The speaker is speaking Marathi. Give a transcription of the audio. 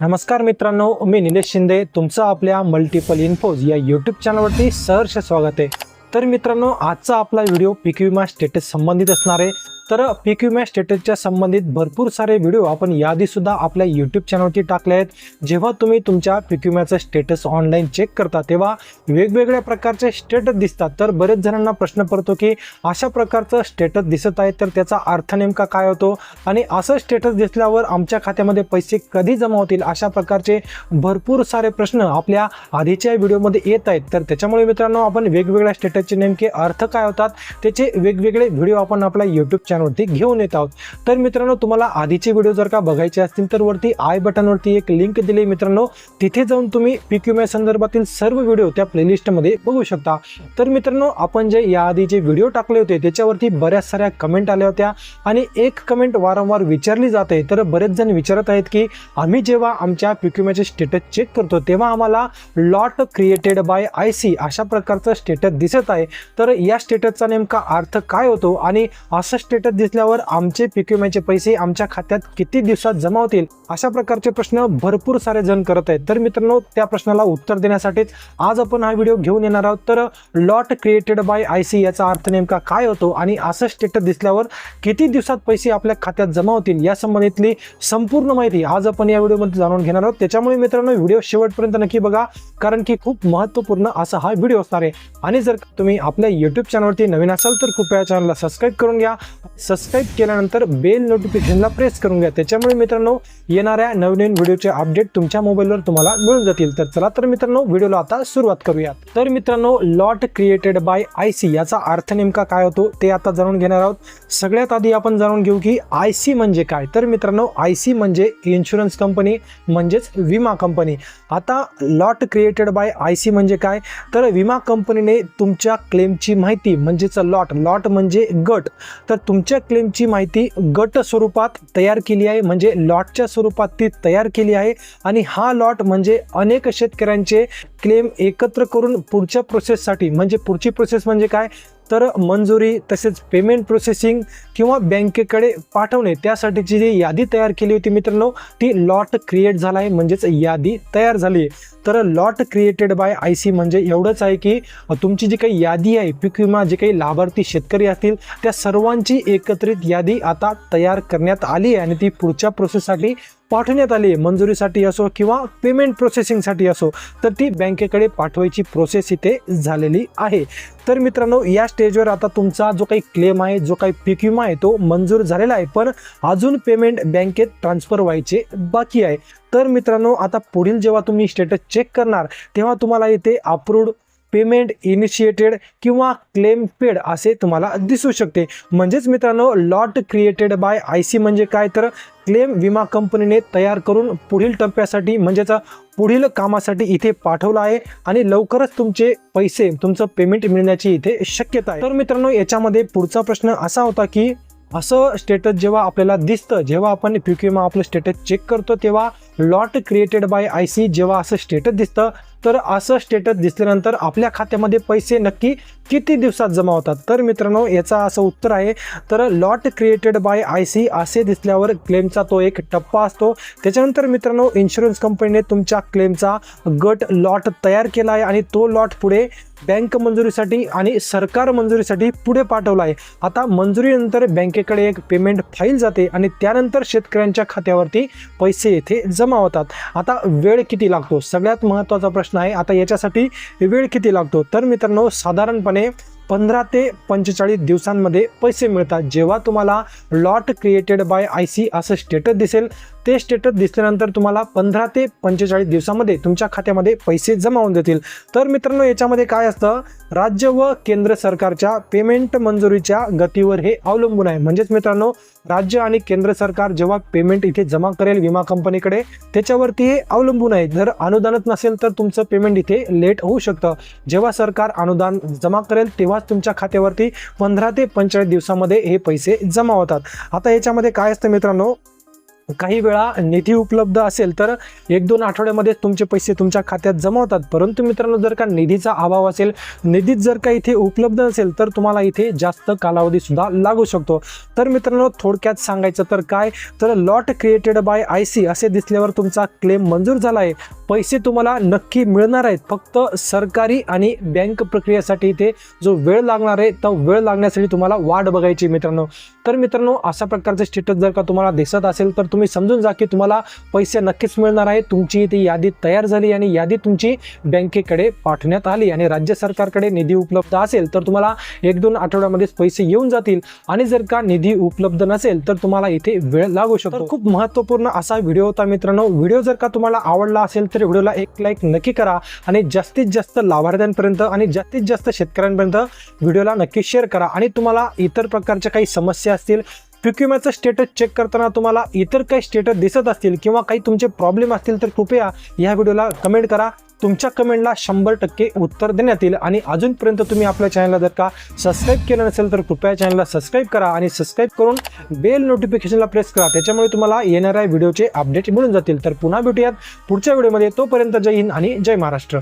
नमस्कार मित्रांनो मी निलेश शिंदे. तुमचं आपल्या मल्टिपल इन्फोज या यूट्यूब चॅनलवरती सहर्ष स्वागत आहे. तर मित्रांनो आजचा आपला व्हिडिओ पीक विमा स्टेटस संबंधित असणार आहे. तर पीक विमा स्टेटसच्या संबंधित भरपूर सारे व्हिडिओ आपण याआधीसुद्धा आपल्या यूट्यूब चॅनलवरती टाकले आहेत. जेव्हा तुम्ही तुमच्या पीक विम्याचं स्टेटस ऑनलाईन चेक करता तेव्हा वेगवेगळ्या प्रकारचे स्टेटस दिसतात. तर बरेच जणांना प्रश्न पडतो की अशा प्रकारचं स्टेटस दिसत आहे तर त्याचा अर्थ नेमका काय होतो? आणि असं स्टेटस दिसल्यावर आमच्या खात्यामध्ये पैसे कधी जमा होतील? अशा प्रकारचे भरपूर सारे प्रश्न आपल्या आधीच्या व्हिडिओमध्ये येत आहेत. तर त्याच्यामुळे मित्रांनो आपण वेगवेगळ्या स्टेटसचे नेमके अर्थ काय होतात? त्याचे वेगवेगळे व्हिडिओ आपण आपल्या यूट्यूब चॅनल विषयांवरती घेऊन येत आहोत. तर मित्रांनो तुम्हाला आधीचे व्हिडिओ जर का बघायचे असतील तर वरती आय बटनवरती एक लिंक दिली आहे मित्रांनो. तिथे जाऊन तुम्ही पीक संदर्भातील सर्व व्हिडिओ त्या प्लेलिस्टमध्ये बघू शकता. तर मित्रांनो आपण जे याआधी जे व्हिडिओ टाकले होते त्याच्यावरती बऱ्याच साऱ्या कमेंट आल्या होत्या. आणि एक कमेंट वारंवार विचारली जाते तर बरेच जण विचारत आहेत की आम्ही जेव्हा आमच्या पीक स्टेटस चेक करतो तेव्हा आम्हाला lot created by I C अशा प्रकारचं स्टेटस दिसत आहे. तर या स्टेटसचा नेमका अर्थ काय होतो? आणि असं स्टेटस दिसल्यावर आमचे पीक विम्याचे पैसे आमच्या खात्यात किती दिवसात जमा होतील? अशा प्रकारचे प्रश्न भरपूर सारे जण करत आहेत. तर मित्रांनो त्या प्रश्नाला उत्तर देण्यासाठीच आज आपण हा व्हिडिओ घेऊन येणार आहोत. तर lot created by I C याचा अर्थ नेमका काय होतो? आणि असं स्टेटस दिसल्यावर किती दिवसात पैसे आपल्या खात्यात जमा होतील? या संबंधितली संपूर्ण माहिती आज आपण या व्हिडिओमध्ये जाणून घेणार आहोत. त्याच्यामुळे मित्रांनो व्हिडिओ शेवटपर्यंत नक्की बघा कारण की खूप महत्त्वपूर्ण असा हा व्हिडिओ असणार आहे. आणि जर तुम्ही आपल्या यूट्यूब चॅनलवरती नवीन असाल तर कृपया चॅनलला सबस्क्राईब करून घ्या. सबस्क्राईब केल्यानंतर बेल नोटिफिकेशनला प्रेस करून घ्या. त्याच्यामुळे मित्रांनो येणाऱ्या नवनवीन व्हिडिओचे अपडेट तुमच्या मोबाईलवर तुम्हाला मिळून जातील. तर चला तर मित्रांनो व्हिडिओला आता सुरुवात करूयात. तर मित्रांनो lot created by I C याचा अर्थ नेमका काय होतो ते आता जाणून घेणार आहोत. सगळ्यात आधी आपण जाणून घेऊ की आय सी म्हणजे काय. तर मित्रांनो आय सी म्हणजे इन्शुरन्स कंपनी म्हणजेच विमा कंपनी आता lot created by I C म्हणजे काय? तर विमा कंपनीने तुमच्या क्लेमची माहिती म्हणजेच लॉट लॉट म्हणजे गट. तर तुम त्यांच्या क्लेमची माहिती गट स्वरूपात तयार केली आहे. म्हणजे लॉटच्या स्वरूपात ती तयार केली आहे. आणि हा लॉट म्हणजे अनेक शेतकऱ्यांचे क्लेम एकत्र करून पुढच्या प्रोसेससाठी म्हणजे पुढची प्रोसेस म्हणजे काय? तर मंजुरी तसेच पेमेंट प्रोसेसिंग किंवा बँकेकडे पाठवणे त्यासाठीची जी यादी तयार केली होती मित्रांनो. ती लॉट क्रिएट झाला आहे म्हणजेच यादी तयार झाली. आहे तर lot created by I C म्हणजे एवढंच आहे की तुमची जी काही यादी आहे पीक विमा जे काही लाभार्थी शेतकरी असतील त्या सर्वांची एकत्रित यादी आता तयार करण्यात आली आहे आणि ती पुढच्या प्रोसेससाठी पाठवण्यात आली मंजुरीसाठी असो किंवा पेमेंट प्रोसेसिंगसाठी असो तर ती बँकेकडे पाठवायची प्रोसेस इथे झालेली आहे. तर मित्रांनो या स्टेजवर आता तुमचा जो काही क्लेम आहे जो काही पीक विमा आहे तो मंजूर झालेला आहे. पण अजून पेमेंट बँकेत ट्रान्सफर व्हायचे बाकी आहे. तर मित्रांनो आता पुढील जेव्हा तुम्ही स्टेटस चेक करणार तेव्हा तुम्हाला इथे अप्रूव्ड पेमेंट इनिशिएटेड किंवा क्लेम पेड असे तुम्हाला दिसू शकते. म्हणजेच मित्रांनो lot created by I C म्हणजे काय? तर क्लेम विमा कंपनीने तयार करून पुढील टप्प्यासाठी म्हणजेच पुढील कामासाठी इथे पाठवलं आहे आणि लवकरच तुमचे पैसे तुमचं पेमेंट मिळण्याची इथे शक्यता आहे. तर मित्रांनो याच्यामध्ये पुढचा प्रश्न असा होता की असं स्टेटस जेव्हा आपल्याला दिसतं जेव्हा आपण पीक विमा आपलं स्टेटस चेक करतो तेव्हा lot created by I C जेव्हा असं स्टेटस दिसतं तर असं स्टेटस दिसल्यानंतर आपल्या खात्यामध्ये पैसे नक्की किती दिवसात जमा होतात? तर मित्रांनो याचा असं उत्तर आहे. तर lot created by I C असे दिसल्यावर क्लेमचा तो एक टप्पा असतो. त्याच्यानंतर मित्रांनो इन्शुरन्स कंपनीने तुमच्या क्लेमचा गट लॉट तयार केला आहे आणि तो लॉट पुढे बँक मंजुरीसाठी आणि सरकार मंजुरीसाठी पुढे पाठवला आहे. आता मंजुरीनंतर बँकेकडे एक पेमेंट फाईल जाते आणि त्यानंतर शेतकऱ्यांच्या खात्यावरती पैसे येथे जमा होतात. आता वेळ किती लागतो? सगळ्यात महत्त्वाचा प्रश्न आहे. आता याच्यासाठी वेळ किती लागतो? तर मित्रांनो साधारणपणे पंधरा ते पंचेचाळीस दिवसांमध्ये पैसे मिळतात. जेव्हा तुम्हाला lot created by I C असं स्टेटस दिसेल ते स्टेटस दिसल्यानंतर तुम्हाला पंधरा ते पंचेचाळीस दिवसामध्ये तुमच्या खात्यामध्ये पैसे जमा होऊन देतील तर मित्रांनो याच्यामध्ये काय असतं? राज्य व केंद्र सरकारच्या पेमेंट मंजुरीच्या गतीवर हे अवलंबून आहे. म्हणजेच मित्रांनो राज्य आणि केंद्र सरकार जेव्हा पेमेंट इथे जमा करेल विमा कंपनीकडे त्याच्यावरती हे अवलंबून आहे. जर अनुदानच नसेल तर तुमचं पेमेंट इथे लेट होऊ शकतं. जेव्हा सरकार अनुदान जमा करेल तेव्हाच तुमच्या खात्यावरती पंधरा ते पंचेचाळीस दिवसामध्ये हे पैसे जमा होतात. आता याच्यामध्ये काय असतं मित्रांनो? काही वेळा निधी उपलब्ध असेल तर एक दोन आठवड्यामध्ये तुमचे पैसे तुमच्या खात्यात जमा होतात परंतु मित्रांनो जर का निधीचा अभाव असेल निधीच जर का इथे उपलब्ध नसेल तर तुम्हाला इथे जास्त कालावधी सुद्धा लागू शकतो. तर मित्रांनो थोडक्यात सांगायचं तर काय? तर lot created by I C असे दिसल्यावर तुमचा क्लेम मंजूर झाला आहे. पैसे तुम्हाला नक्की मिळणार आहेत. फक्त सरकारी आणि बँक प्रक्रियेसाठी इथे जो वेळ लागणार आहे तो वेळ लागण्यासाठी तुम्हाला वाट बघायची मित्रांनो. तर मित्रांनो अशा प्रकारचे स्टेटस जर का तुम्हाला दिसत असेल तर तुम्ही समजून जा की तुम्हाला पैसे नक्कीच मिळणार आहे. तुमची ती यादी तयार झाली आणि यादी तुमची बँकेकडे पाठवण्यात आली आणि राज्य सरकारकडे निधी उपलब्ध असेल तर तुम्हाला एक दोन आठवड्यामध्येच पैसे येऊन जातील. आणि जर का निधी उपलब्ध नसेल तर तुम्हाला इथे वेळ लागू शकतो. खूप महत्त्वपूर्ण असा व्हिडिओ होता मित्रांनो. व्हिडिओ जर का तुम्हाला आवडला असेल तर व्हिडिओला एक लाईक नक्की करा आणि जास्तीत जास्त लाभार्थ्यांपर्यंत आणि जास्तीत जास्त शेतकऱ्यांपर्यंत व्हिडिओला नक्की शेअर करा. आणि तुम्हाला इतर प्रकारच्या काही समस्या असतील पिक्युम्याचं स्टेटस चेक करताना तुम्हाला इतर काही स्टेटस दिसत असतील किंवा काही तुमचे प्रॉब्लेम असतील तर कृपया या व्हिडिओला कमेंट करा. तुमच्या कमेंटला शंभर टक्के उत्तर देण्यात येईल. आणि अजूनपर्यंत तुम्ही आपल्या चॅनलला जर का सबस्क्राईब केलं नसेल तर कृपया चॅनलला सबस्क्राईब करा आणि सबस्क्राईब करून बेल नोटिफिकेशनला प्रेस करा. त्याच्यामुळे तुम्हाला येणाऱ्या व्हिडिओचे अपडेट मिळून जातील. तर पुन्हा भेटूयात पुढच्या व्हिडिओमध्ये तोपर्यंत जय हिंद आणि जय महाराष्ट्र.